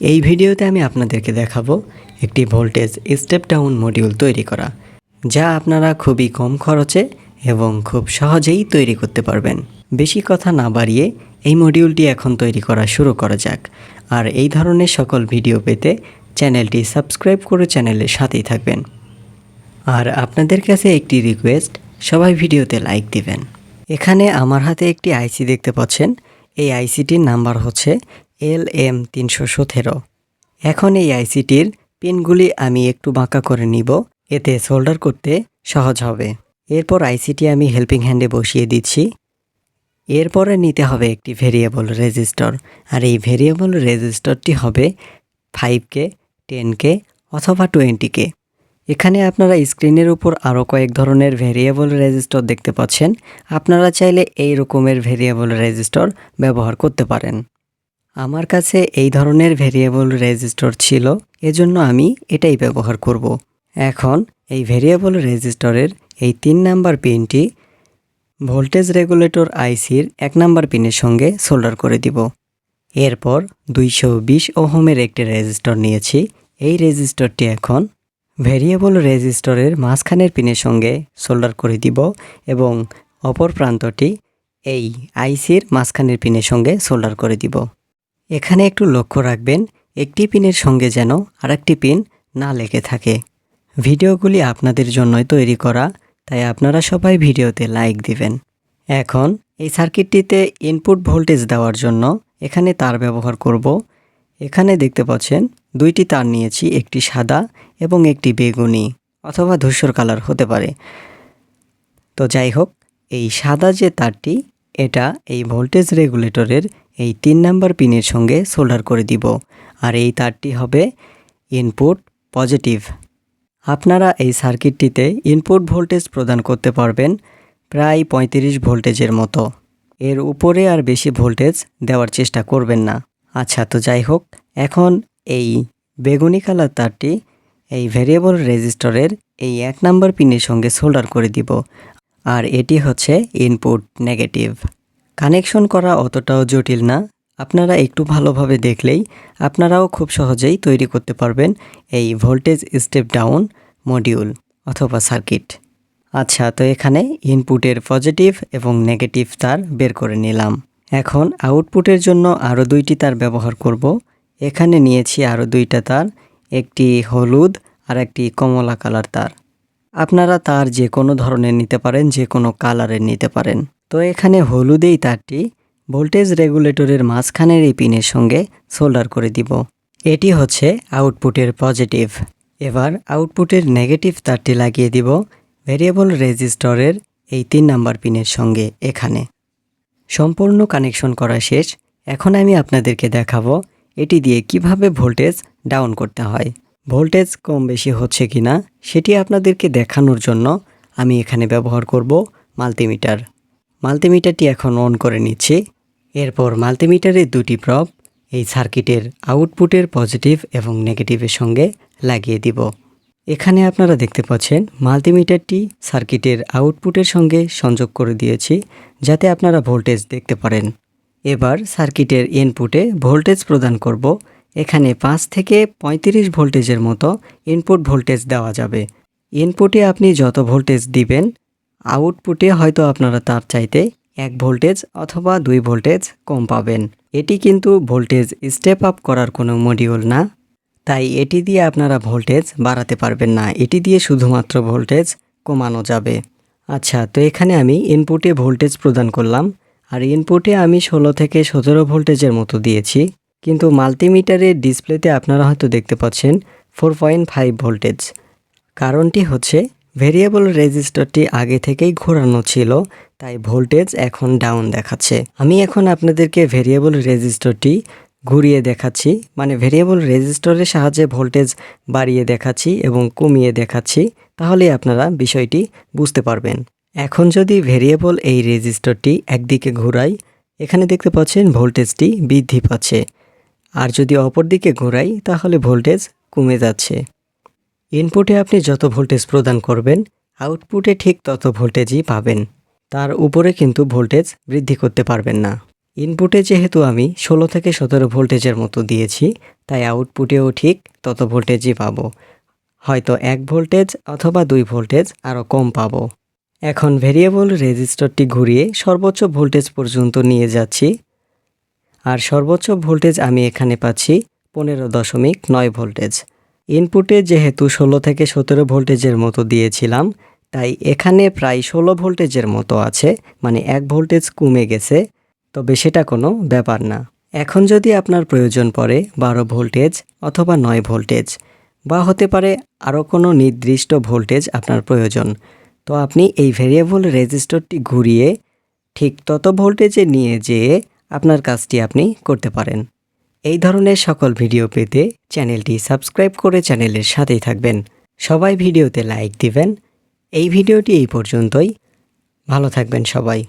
এই ভিডিওতে আমি আপনাদেরকে দেখাবো একটি ভোল্টেজ স্টেপ ডাউন মডিউল তৈরি করা, যা আপনারা খুবই কম খরচে এবং খুব সহজেই তৈরি করতে পারবেন। বেশি কথা না বাড়িয়ে এই মডিউলটি এখন তৈরি করা শুরু করা যাক। আর এই ধরনের সকল ভিডিও পেতে চ্যানেলটি সাবস্ক্রাইব করে চ্যানেলের সাথেই থাকবেন। আর আপনাদের কাছে একটি রিকোয়েস্ট সবাই ভিডিওতে লাইক দিবেন। এখানে আমার হাতে একটি আইসি দেখতে পাচ্ছেন। এই আইসিটির নাম্বার হচ্ছে এল এম তিনশো সতেরো। এখন এই আইসিটির পিনগুলি আমি একটু বাঁকা করে নিব, এতে সোল্ডার করতে সহজ হবে। এরপর আইসিটি আমি হেল্পিং হ্যান্ডে বসিয়ে দিচ্ছি। এরপরে নিতে হবে একটি ভেরিয়েবল রেজিস্টর, আর এই ভেরিয়েবল রেজিস্টরটি হবে ফাইভ কে টেন কে অথবা টোয়েন্টি কে এখানে আপনারা স্ক্রিনের উপর আরও কয়েক ধরনের ভেরিয়েবল রেজিস্টর দেখতে পাচ্ছেন। আপনারা চাইলে এই রকমের ভেরিয়েবল রেজিস্টর ব্যবহার করতে পারেন। আমার কাছে এই ধরনের ভেরিয়েবল রেজিস্টর ছিল, এজন্য আমি এটাই ব্যবহার করব। এখন এই ভেরিয়েবল রেজিস্টরের এই তিন নাম্বার পিনটি ভোল্টেজ রেগুলেটর আইসির এক নাম্বার পিনের সঙ্গে সোল্ডার করে দিব। এরপর দুইশো বিশ ওহমের একটি রেজিস্টর নিয়েছি। এই রেজিস্টরটি এখন ভেরিয়েবল রেজিস্টরের মাঝখানের পিনের সঙ্গে সোল্ডার করে দিব এবং অপর প্রান্তটি এই আইসির মাঝখানের পিনের সঙ্গে সোল্ডার করে দিব। এখানে একটু লক্ষ্য রাখবেন, একটি পিনের সঙ্গে যেন আরেকটি পিন না লেগে থাকে। ভিডিওগুলি আপনাদের জন্যই তৈরি করা, তাই আপনারা সবাই ভিডিওতে লাইক দিবেন। এখন, এই সার্কিটটিতে ইনপুট ভোল্টেজ দেওয়ার জন্য এখানে তার ব্যবহার করব। এখানে দেখতে পাচ্ছেন, দুইটি তার নিয়েছি, একটি সাদা এবং একটি বেগুনি, অথবা ধূসর কালার হতে পারে। তো যাই হোক, এই সাদা যে তারটি, এটা এই ভোল্টেজ রেগুলেটরের এই তিন নাম্বার পিনের সঙ্গে সোল্ডার করে দিব। আর এই তারটি হবে ইনপুট পজিটিভ। আপনারা এই সার্কিটটিতে ইনপুট ভোল্টেজ প্রদান করতে পারবেন প্রায় পঁয়ত্রিশ ভোল্টেজের মতো। এর উপরে আর বেশি ভোল্টেজ দেওয়ার চেষ্টা করবেন না। আচ্ছা তো যাই হোক, এখন এই বেগুনি কালার তারটি এই ভেরিয়েবল রেজিস্টরের এই এক নাম্বার পিনের সঙ্গে সোল্ডার করে দিব। আর এটি হচ্ছে ইনপুট নেগেটিভ। কানেকশন করা অতটাও জটিল না। আপনারা একটু ভালোভাবে দেখলেই আপনারাও খুব সহজেই তৈরি করতে পারবেন এই ভোল্টেজ স্টেপ ডাউন মডিউল অথবা সার্কিট। আচ্ছা তো এখানে ইনপুটের পজিটিভ এবং নেগেটিভ তার বের করে নিলাম। এখন আউটপুটের জন্য আরও দুইটি তার ব্যবহার করব। এখানে নিয়েছি আরও দুইটা তার, একটি হলুদ আর একটি কমলা কালার তার। আপনারা তার যে কোনো ধরনের নিতে পারেন, যে কোনো কালারের নিতে পারেন। তো এখানে হলুদেই তারটি ভোল্টেজ রেগুলেটরের মাঝখানের এই পিনের সঙ্গে সোল্ডার করে দিব। এটি হচ্ছে আউটপুটের পজিটিভ। এবার আউটপুটের নেগেটিভ তারটি লাগিয়ে দিব ভেরিয়েবল রেজিস্টরের এই তিন নাম্বার পিনের সঙ্গে এখানে। সম্পূর্ণ কানেকশন করা শেষ। এখন আমি আপনাদেরকে দেখাবো এটি দিয়ে কীভাবে ভোল্টেজ ডাউন করতে হয়। ভোল্টেজ কম বেশি হচ্ছে কিনা সেটি আপনাদেরকে দেখানোর জন্য আমি এখানে ব্যবহার করব মাল্টিমিটার। মাল্টিমিটারটি এখন অন করে নিচ্ছি। এরপর মাল্টিমিটারের দুটি প্রব এই সার্কিটের আউটপুটের পজিটিভ এবং নেগেটিভের সঙ্গে লাগিয়ে দিব। এখানে আপনারা দেখতে পাচ্ছেন মাল্টিমিটারটি সার্কিটের আউটপুটের সঙ্গে সংযোগ করে দিয়েছি যাতে আপনারা ভোল্টেজ দেখতে পারেন। এবার সার্কিটের ইনপুটে ভোল্টেজ প্রদান করব। এখানে পাঁচ থেকে পঁয়ত্রিশ ভোল্টেজের মতো ইনপুট ভোল্টেজ দেওয়া যাবে। ইনপুটে আপনি যত ভোল্টেজ দিবেন আউটপুটে হয়তো আপনারা তার চাইতে এক ভোল্টেজ অথবা দুই ভোল্টেজ কম পাবেন। এটি কিন্তু ভোল্টেজ স্টেপ আপ করার কোনো মডিউল না। তাই এটি দিয়ে আপনারা ভোল্টেজ বাড়াতে পারবেন না। এটি দিয়ে শুধুমাত্র ভোল্টেজ কমানো যাবে। আচ্ছা তো এখানে আমি ইনপুটে ভোল্টেজ প্রদান করলাম। আর ইনপুটে আমি ষোলো থেকে সতেরো ভোল্টেজের মতো দিয়েছি। কিন্তু মাল্টিমিটারের ডিসপ্লেতে আপনারা হয়তো দেখতে পাচ্ছেন ফোর পয়েন্ট ফাইভ ভোল্টেজ কারণটি হচ্ছে ভেরিয়েবল রেজিস্টারটি আগে থেকেই ঘোরানো ছিল, তাই ভোল্টেজ এখন ডাউন দেখাচ্ছে। আমি এখন আপনাদেরকে ভেরিয়েবল রেজিস্টারটি ঘুরিয়ে দেখাচ্ছি মানে ভেরিয়েবল রেজিস্টরের সাহায্যে ভোল্টেজ বাড়িয়ে দেখাচ্ছি এবং কমিয়ে দেখাচ্ছি তাহলে আপনারা বিষয়টি বুঝতে পারবেন। এখন যদি ভেরিয়েবল এই রেজিস্টরটি একদিকে ঘোরাই, এখানে দেখতে পাচ্ছেন ভোল্টেজটি বৃদ্ধি পাচ্ছে। আর যদি অপর দিকে ঘোরাই, তাহলে ভোল্টেজ কমে যাচ্ছে। ইনপুটে আপনি যত ভোল্টেজ প্রদান করবেন আউটপুটে ঠিক তত ভোল্টেজই পাবেন। তার উপরে কিন্তু ভোল্টেজ বৃদ্ধি করতে পারবেন না। ইনপুটে যেহেতু আমি ষোলো থেকে সতেরো ভোল্টেজের মতো দিয়েছি, তাই আউটপুটেও ঠিক তত ভোল্টেজই পাবো। হয়তো এক ভোল্টেজ অথবা দুই ভোল্টেজ আরও কম পাবো। এখন ভেরিয়েবল রেজিস্টরটি ঘুরিয়ে সর্বোচ্চ ভোল্টেজ পর্যন্ত নিয়ে যাচ্ছি। আর সর্বোচ্চ ভোল্টেজ আমি এখানে পাচ্ছি পনেরো দশমিক নয় ভোল্টেজ ইনপুটে যেহেতু ষোলো থেকে সতেরো ভোল্টেজের মতো দিয়েছিলাম, তাই এখানে প্রায় ষোলো ভোল্টেজের মতো আছে মানে এক ভোল্টেজ কমে গেছে, তবে সেটা কোনো ব্যাপার না। এখন যদি আপনার প্রয়োজন পড়ে বারো ভোল্টেজ অথবা নয় ভোল্টেজ, বা হতে পারে আরও কোনো নির্দিষ্ট ভোল্টেজ আপনার প্রয়োজন, তো আপনি এই ভেরিয়েবল রেজিস্টরটি ঘুরিয়ে ঠিক তত ভোল্টেজে নিয়ে যেয়ে আপনার কাজটি আপনি করতে পারেন। এই ধরনের সকল ভিডিও পেতে চ্যানেলটি সাবস্ক্রাইব করে চ্যানেলের সাথেই থাকবেন। সবাই ভিডিওতে লাইক দিবেন। এই ভিডিওটি এই পর্যন্তই। ভালো থাকবেন সবাই।